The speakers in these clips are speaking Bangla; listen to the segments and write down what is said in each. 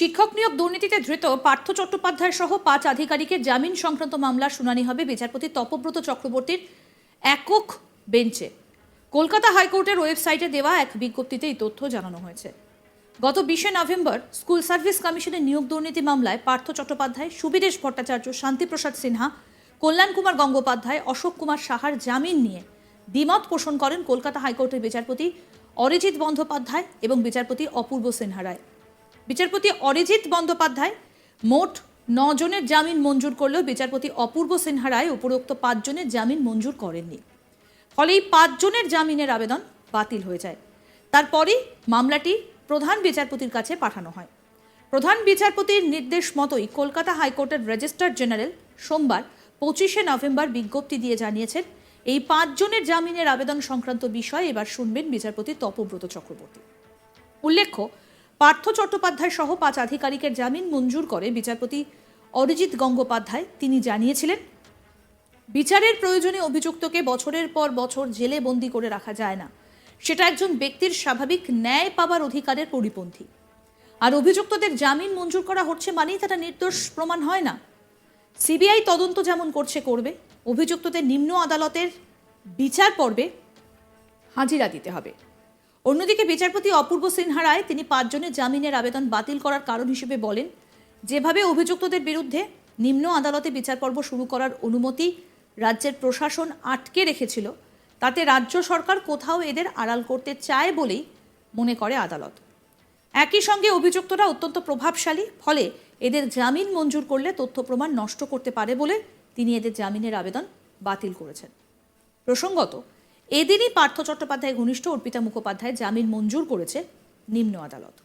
শিক্ষক নিয়োগ দুর্নীতিতে ধৃত পার্থ চট্টোপাধ্যায় সহ পাঁচ আধিকারিকের জামিন সংক্রান্ত মামলার শুনানি হবে বিচারপতি তপব্রত চক্রবর্তীর একক বেঞ্চে। কলকাতা হাইকোর্টের ওয়েবসাইটে দেওয়া এক বিজ্ঞপ্তিতে এই তথ্য জানানো হয়েছে। গত বিশে নভেম্বর স্কুল সার্ভিস কমিশনের নিয়োগ দুর্নীতি মামলায় পার্থ চট্টোপাধ্যায় সুবিদেশ ভট্টাচার্য, শান্তিপ্রসাদ সিনহা, কল্যাণ কুমার গঙ্গোপাধ্যায়, অশোক কুমার সাহার জামিন নিয়ে দ্বিমত পোষণ করেন কলকাতা হাইকোর্টের বিচারপতি অরিজিৎ বন্দ্যোপাধ্যায় এবং বিচারপতি অপূর্ব সিনহা রায়। বিচারপতি অরিজিৎ বন্দ্যোপাধ্যায় মোট জনের জামিন মঞ্জুর করলেও বিচারপতি অপূর্ব সিনহা রায় উপরোক্ত পাঁচজনের জামিন মঞ্জুর করেননি। ফলে এই পাঁচজনের জামিনের আবেদন বাতিল হয়ে যায়। তারপরেই মামলাটি প্রধান বিচারপতির কাছে পাঠানো হয়। প্রধান বিচারপতির নির্দেশ মতোই কলকাতা হাইকোর্টের রেজিস্ট্রার জেনারেল সোমবার পঁচিশে নভেম্বর বিজ্ঞপ্তি দিয়ে জানিয়েছেন, এই পাঁচজনের জামিনের আবেদন সংক্রান্ত বিষয় এবার শুনবেন বিচারপতি তপব্রত চক্রবর্তী। উল্লেখ্য পার্থ চট্টোপাধ্যায় সহ পাঁচ আধিকারিকের জামিন মঞ্জুর করে বিচারপতি অরিজিৎ গঙ্গোপাধ্যায়। তিনি জানিয়েছিলেন, বিচারের প্রয়োজনে অভিযুক্তকে বছরের পর বছর জেলে বন্দি করে রাখা যায় না। সেটা একজন ব্যক্তির স্বাভাবিক ন্যায় পাবার অধিকারের পরিপন্থী। আর অভিযুক্তদের জামিন মঞ্জুর করা হচ্ছে মানেই তারা নির্দোষ প্রমাণ হয় না। সিবিআই তদন্ত যেমন করছে, করবে। অভিযুক্তদের নিম্ন আদালতের বিচার পর্বে হাজিরা দিতে হবে। অন্যদিকে বিচারপতি অপূর্ব সিনহা রায় তিনি পাঁচজনের জামিনের আবেদন বাতিল করার কারণ হিসেবে বলেন, যেভাবে অভিযুক্তদের বিরুদ্ধে নিম্ন আদালতে বিচার পর্ব শুরু করার অনুমতি রাজ্যের প্রশাসন আটকে রেখেছিল, তাতে রাজ্য সরকার কোথাও এদের আড়াল করতে চায় বলেই মনে করে আদালত। একই সঙ্গে অভিযুক্তরা অত্যন্ত প্রভাবশালী, ফলে এদের জামিন মঞ্জুর করলে তথ্য প্রমাণ নষ্ট করতে পারে বলে তিনি এদের জামিনের আবেদন বাতিল করেছেন। প্রসঙ্গত এদিনই পার্থ চট্টোপাধ্যায় ঘনিষ্ঠ অর্পিতা মুখোপাধ্যায় জামিন মঞ্জুর করেছে নিম্ন আদালত।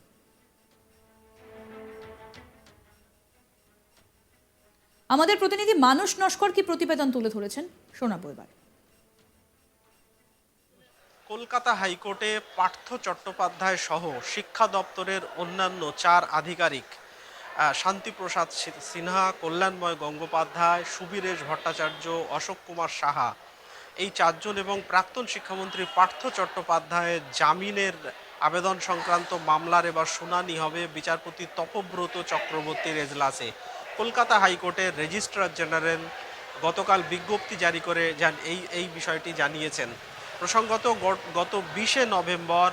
আমাদের প্রতিনিধি মানুষ নস্কর কি প্রতিবেদন তুলে ধরেছেন? শোনাবো এবার। কলকাতা হাইকোর্টে পার্থ চট্টোপাধ্যায় সহ শিক্ষা দপ্তরের অন্যান্য চার আধিকারিক শান্তিপ্রসাদ সিনহা, কল্যাণময় গঙ্গোপাধ্যায়, সুবীরেশ ভট্টাচার্য, অশোক কুমার সাহা এই চারজন এবং প্রাক্তন শিক্ষামন্ত্রী পার্থ চট্টোপাধ্যায়ের জামিনের আবেদন সংক্রান্ত মামলার এবার শুনানি হবে বিচারপতি তপব্রত চক্রবর্তীর এজলাসে। কলকাতা হাইকোর্টের রেজিস্ট্রার জেনারেল গতকাল বিজ্ঞপ্তি জারি করে এই এই বিষয়টি জানিয়েছেন। প্রসঙ্গত গত বিশে নভেম্বর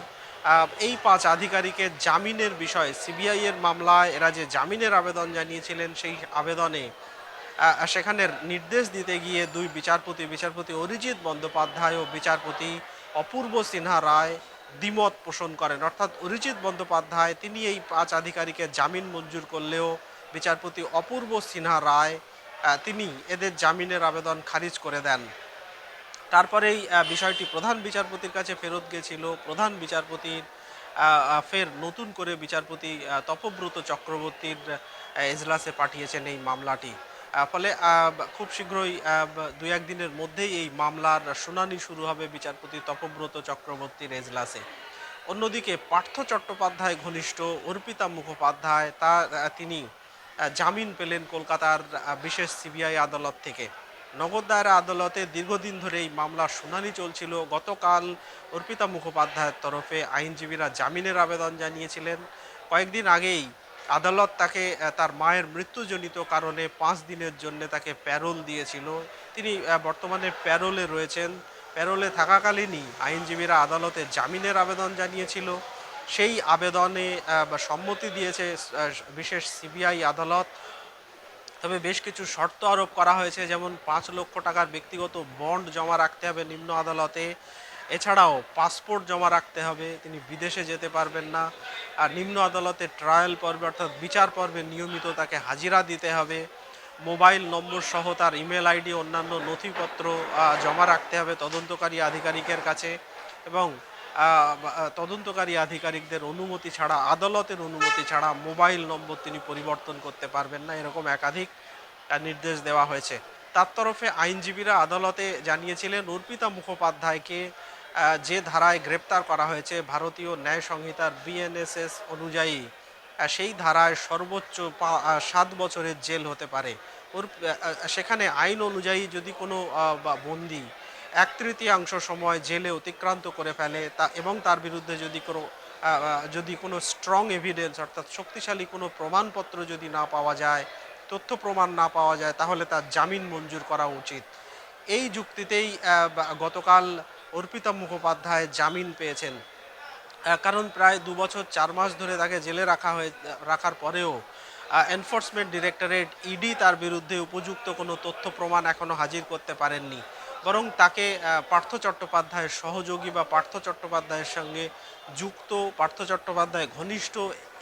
এই পাঁচ আধিকারিকের জামিনের বিষয়ে সিবিআইয়ের মামলায় এরা যে জামিনের আবেদন জানিয়েছিলেন সেই আবেদনে সেখানের নির্দেশ দিতে গিয়ে দুই বিচারপতি বিচারপতি অরিজিৎ বন্দ্যোপাধ্যায় ও বিচারপতি অপূর্ব সিনহা রায় দ্বিমত পোষণ করেন। অর্থাৎ অরিজিৎ বন্দ্যোপাধ্যায়, তিনি এই পাঁচ আধিকারিকের জামিন মঞ্জুর করলেও বিচারপতি অপূর্ব সিনহা রায় তিনি এদের জামিনের আবেদন খারিজ করে দেন। তারপরেই বিষয়টি প্রধান বিচারপতির কাছে ফেরত গেছিল। প্রধান বিচারপতির ফের নতুন করে বিচারপতি তপব্রত চক্রবর্তীর এজলাসে পাঠিয়েছেন এই মামলাটি। ফলে খুব শীঘ্রই আহ, দু একদিনের মধ্যেই এই মামলার শুনানি শুরু হবে বিচারপতি তপব্রত চক্রবর্তীর এজলাসে অন্যদিকে পার্থ চট্টোপাধ্যায় ঘনিষ্ঠ অর্পিতা মুখোপাধ্যায় তা তিনি জামিন পেলেন কলকাতার বিশেষ সিবিআই আদালত থেকে। নগদ দায়রা আদালতে দীর্ঘদিন ধরে এই মামলার শুনানি চলছিল। গতকাল অর্পিতা মুখোপাধ্যায়ের তরফে আইনজীবীরা জামিনের আবেদন জানিয়েছিলেন। কয়েকদিন আগেই আদালত তাকে তার মায়ের মৃত্যুজনিত কারণে পাঁচ দিনের জন্য তাকে প্যারোল দিয়েছিল। তিনি বর্তমানে প্যারোলে রয়েছেন। প্যারোলে থাকাকালীনই আইনজীবীরা আদালতে জামিনের আবেদন জানিয়েছিল। সেই আবেদনে সম্মতি দিয়েছে বিশেষ সিবিআই আদালত। তবে বেশ কিছু শর্ত আরোপ করা হয়েছে, যেমন পাঁচ লক্ষ টাকার ব্যক্তিগত বন্ড জমা রাখতে হবে নিম্ন আদালতে। এছাড়াও পাসপোর্ট জমা রাখতে হবে, তিনি বিদেশে যেতে পারবেন না, আর নিম্ন আদালতে ট্রায়াল পর্বে অর্থাৎ বিচার পর্বে নিয়মিত তাকে হাজিরা দিতে হবে। মোবাইল নম্বর সহ তার ইমেল আইডি, অন্যান্য নথিপত্র জমা রাখতে হবে তদন্তকারী আধিকারিকের কাছে এবং তদন্তকারী আধিকারিকদের অনুমতি ছাড়া, আদালতের অনুমতি ছাড়া মোবাইল নম্বর তিনি পরিবর্তন করতে পারবেন না, এরকম একাধিক নির্দেশ দেওয়া হয়েছে। তার তরফে আইনজীবীরা আদালতে জানিয়েছিলেন, অর্পিতা মুখোপাধ্যায়কে যে ধারায় গ্রেপ্তার করা হয়েছে ভারতীয় ন্যায় সংহিতার বিএনএসএস অনুযায়ী সেই ধারায় সর্বোচ্চ সাত বছরের জেল হতে পারে। ওর সেখানে আইন অনুযায়ী যদি কোনো বন্দি এক তৃতীয়াংশ সময় জেলে অতিক্রান্ত করে ফেলে, তা, এবং তার বিরুদ্ধে যদি কোনো যদি কোনো স্ট্রং এভিডেন্স অর্থাৎ শক্তিশালী কোনো প্রমাণপত্র যদি না পাওয়া যায়, তথ্য প্রমাণ না পাওয়া যায়, তাহলে তার জামিন মঞ্জুর করা উচিত। এই যুক্তিতেই গতকাল অর্পিতা মুখোপাধ্যায় জামিন পেয়েছেন। কারণ প্রায় দু বছর চার মাস ধরে তাকে জেলে রাখা হয়ে রাখার পরেও এনফোর্সমেন্ট ডিরেক্টরেট ইডি তার বিরুদ্ধে উপযুক্ত কোনো তথ্য প্রমাণ এখনও হাজির করতে পারেননি। বরং তাকে পার্থ চট্টোপাধ্যায়ের সহযোগী বা পার্থ চট্টোপাধ্যায়ের সঙ্গে যুক্ত পার্থ চট্টোপাধ্যায় ঘনিষ্ঠ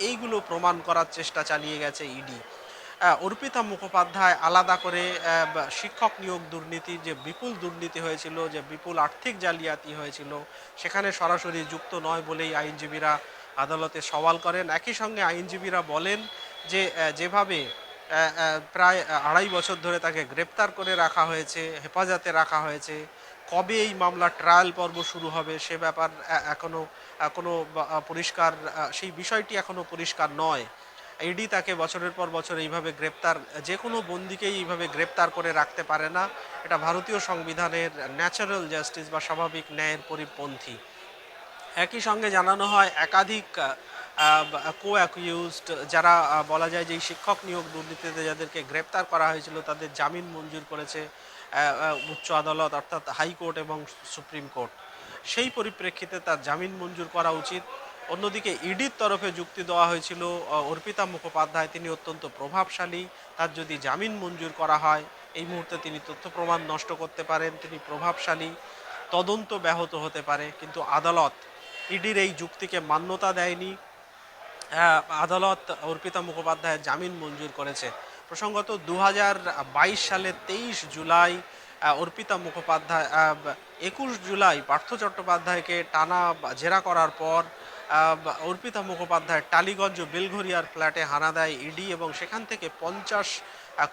এইগুলো প্রমাণ করার চেষ্টা চালিয়ে গেছে ইডি আহ, অর্পিতা মুখোপাধ্যায় আলাদা করে শিক্ষক নিয়োগ দুর্নীতি যে বিপুল দুর্নীতি হয়েছিল যে বিপুল আর্থিক জালিয়াতি হয়েছিল সেখানে সরাসরি যুক্ত নয় বলেই আইনজীবীরা আদালতে সওয়াল করেন। একই সঙ্গে আইনজীবীরা বলেন যে যেভাবে প্রায় আড়াই বছর ধরে তাকে গ্রেপ্তার করে রাখা হয়েছে হেফাজতে রাখা হয়েছে কবে এই মামলার ট্রায়াল পর্ব শুরু হবে সে ব্যাপার আহ, এখনও আহ, কোনো পরিষ্কার সেই বিষয়টি এখনও পরিষ্কার নয়। ইডি তাকে বছরের পর বছর এইভাবে গ্রেপ্তার, যে কোনো বন্দিকেই এইভাবে গ্রেপ্তার করে রাখতে পারে না। এটা ভারতীয় সংবিধানের ন্যাচারাল জাস্টিস বা স্বাভাবিক ন্যায়ের পরিপন্থী। একই সঙ্গে জানানো হয়, একাধিক কো অ্যাকিউজড যারা বলা যায় যে শিক্ষক নিয়োগ দুর্নীতিতে যাদেরকে গ্রেপ্তার করা হয়েছিল, তাদের জামিন মঞ্জুর করেছে উচ্চ আদালত অর্থাৎ হাইকোর্ট এবং সুপ্রিম কোর্ট। সেই পরিপ্রেক্ষিতে তার জামিন মঞ্জুর করা উচিত। অন্যদিকে ইডির তরফে যুক্তি দেওয়া হয়েছিল অর্পিতা মুখোপাধ্যায়, তিনি অত্যন্ত প্রভাবশালী, তার যদি জামিন মঞ্জুর করা হয়, এই মুহূর্তে তিনি তথ্য প্রমাণ নষ্ট করতে পারেন, তিনি প্রভাবশালী, তদন্ত ব্যাহত হতে পারে, কিন্তু আদালত ইডির এই যুক্তিকে মান্যতা দেয়নি। আদালত অর্পিতা মুখোপাধ্যায়ের জামিন মঞ্জুর করেছে। প্রসঙ্গত দু সালের তেইশ জুলাই অর্পিতা মুখোপাধ্যায় একুশ জুলাই পার্থ চট্টোপাধ্যায়কে টানা জেরা করার পর অর্পিতা মুখোপাধ্যায়, টালিগঞ্জ বেলঘরিয়ার ফ্ল্যাটে হানা দেয় ইডি এবং সেখান থেকে পঞ্চাশ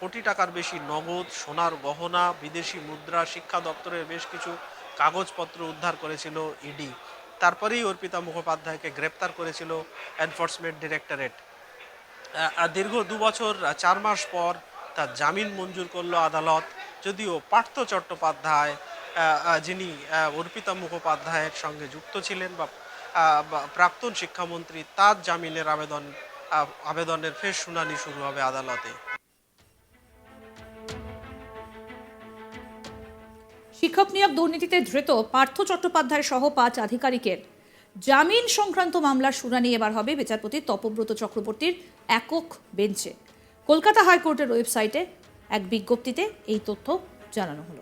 কোটি টাকার বেশি নগদ সোনার গহনা, বিদেশি মুদ্রা, শিক্ষা দপ্তরের বেশ কিছু কাগজপত্র উদ্ধার করেছিল ইডি। তারপরেই অর্পিতা মুখোপাধ্যায়কে গ্রেপ্তার করেছিল এনফোর্সমেন্ট ডিরেক্টরেট দীর্ঘ দু বছর চার মাস পর তার জামিন মঞ্জুর করল আদালত। যদিও পার্থ চট্টোপাধ্যায় যিনি অর্পিতা মুখোপাধ্যায়ের সঙ্গে যুক্ত ছিলেন বা প্রাক্তন শিক্ষামন্ত্রী তার জামিনের আবেদন আবেদনের ফের শুনানি শুরু হবে আদালতে। শিক্ষক নিয়োগ দুর্নীতিতে ধৃত পার্থ চট্টোপাধ্যায় সহ পাঁচ আধিকারিকের। জামিন সংক্রান্ত মামলার শুনানি এবার হবে বিচারপতি তপব্রত চক্রবর্তীর একক বেঞ্চে। কলকাতা হাইকোর্টের ওয়েবসাইটে এক বিজ্ঞপ্তিতে এই তথ্য জানানো হলো।